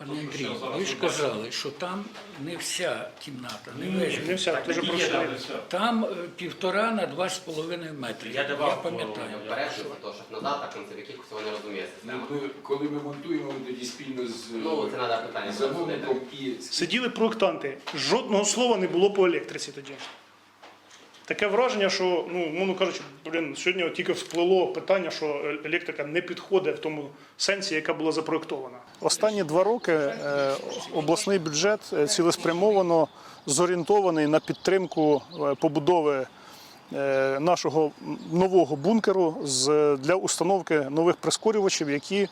Пане Андрій, ви ж казали, що там не вся кімната, не весь. Не вся, дуже прошу. Там е, півтора на два з половиною метри. Я давав пам'ятаю. Вперед, щоб то, щоб назад, так концевиків цього не розуміє система. Ми, коли ми монтуємо, ми тоді спільно з Ну, це треба питання замовником і Сиділи проєктанти. Жодного слова не було по електриці тоді. Таке враження, що, ну, мовно кажучи, блін, сьогодні от тільки всплило питання, що електрика не підходить в тому сенсі, яка була запроєктована. Останні два роки е, обласний бюджет е, цілеспрямовано зорієнтований на підтримку е, побудови е, нашого нового бункеру для установки нових прискорювачів, які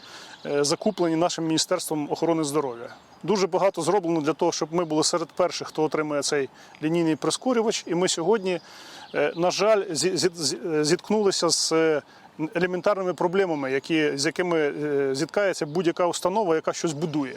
е, закуплені нашим Міністерством охорони здоров'я. Дуже багато зроблено для того, щоб ми були серед перших, хто отримує цей лінійний прискорювач. І ми сьогодні, е, на жаль, зі- зі- зі- зіткнулися з е, елементарними проблемами, з якими е, зіткається будь-яка установа, яка щось будує.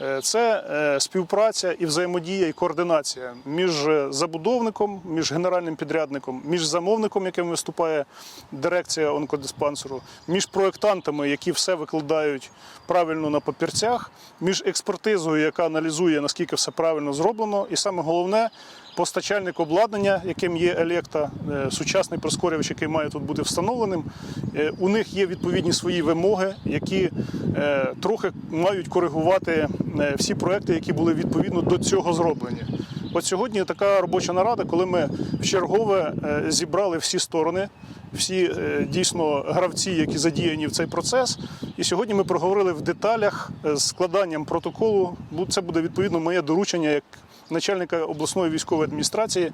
Е, Це е, співпраця і взаємодія, і координація між е, забудовником, між генеральним підрядником, між замовником, яким виступає дирекція онкодиспансеру, між проєктантами, які все викладають правильно на папірцях, між експертизою, яка аналізує наскільки все правильно зроблено, і саме головне. Постачальник обладнання, яким є Електа, сучасний прискорювач, який має тут бути встановленим. У них є відповідні свої вимоги, які трохи мають коригувати всі проекти, які були відповідно до цього зроблені. От сьогодні така робоча нарада, коли ми в чергове зібрали всі сторони, всі е, дійсно гравці, які задіяні в цей процес. І сьогодні ми проговорили в деталях е, з складанням протоколу. Це буде відповідно моє доручення як начальника обласної військової адміністрації,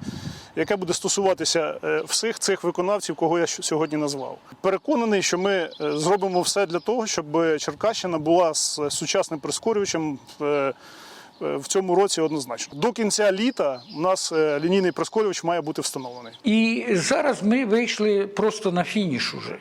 яке буде стосуватися е, всіх цих виконавців, кого я сьогодні назвав. Переконаний, що ми е, зробимо все для того, щоб Черкащина була з сучасним прискорювачем. е, В цьому році однозначно до кінця літа у нас лінійний прискорювач має бути встановлений. І зараз ми вийшли просто на фініш уже.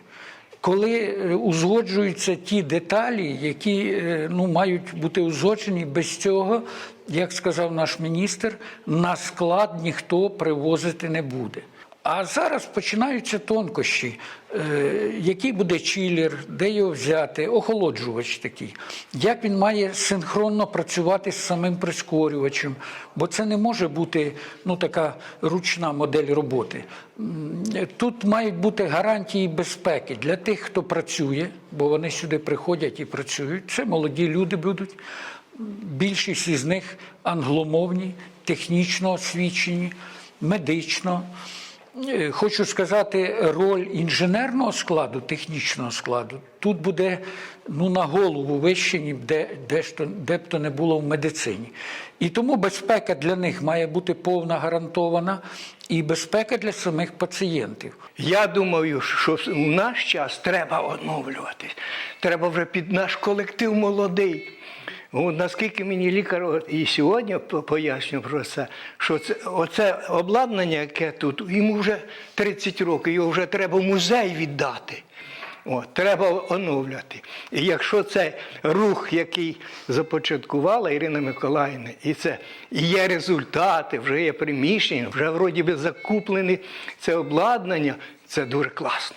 Коли узгоджуються ті деталі, які ну, мають бути узгоджені, без цього, як сказав наш міністр, на склад ніхто привозити не буде. А зараз починаються тонкощі. Е, який буде чилер, де його взяти, охолоджувач такий, як він має синхронно працювати з самим прискорювачем, бо це не може бути ну, така ручна модель роботи. Тут мають бути гарантії безпеки для тих, хто працює, бо вони сюди приходять і працюють. Це молоді люди будуть. Більшість із них англомовні, технічно освічені, медично. Е, Хочу сказати, роль інженерного складу, технічного складу тут буде ну, на голову вище, ніж де, де, де б то не було в медицині. І тому безпека для них має бути повна гарантована, і безпека для самих пацієнтів. Я думаю, що в наш час треба оновлюватись. Треба вже під наш колектив молодий. От наскільки мені лікар і сьогодні по- пояснює про це, що це оце обладнання, яке тут, йому вже 30 років, його вже треба в музей віддати. От, треба оновлювати. І якщо це рух, який започаткувала Ірина Миколаївна, і це і є результати, вже є приміщення, вже вроді би закуплені це обладнання, це дуже класно.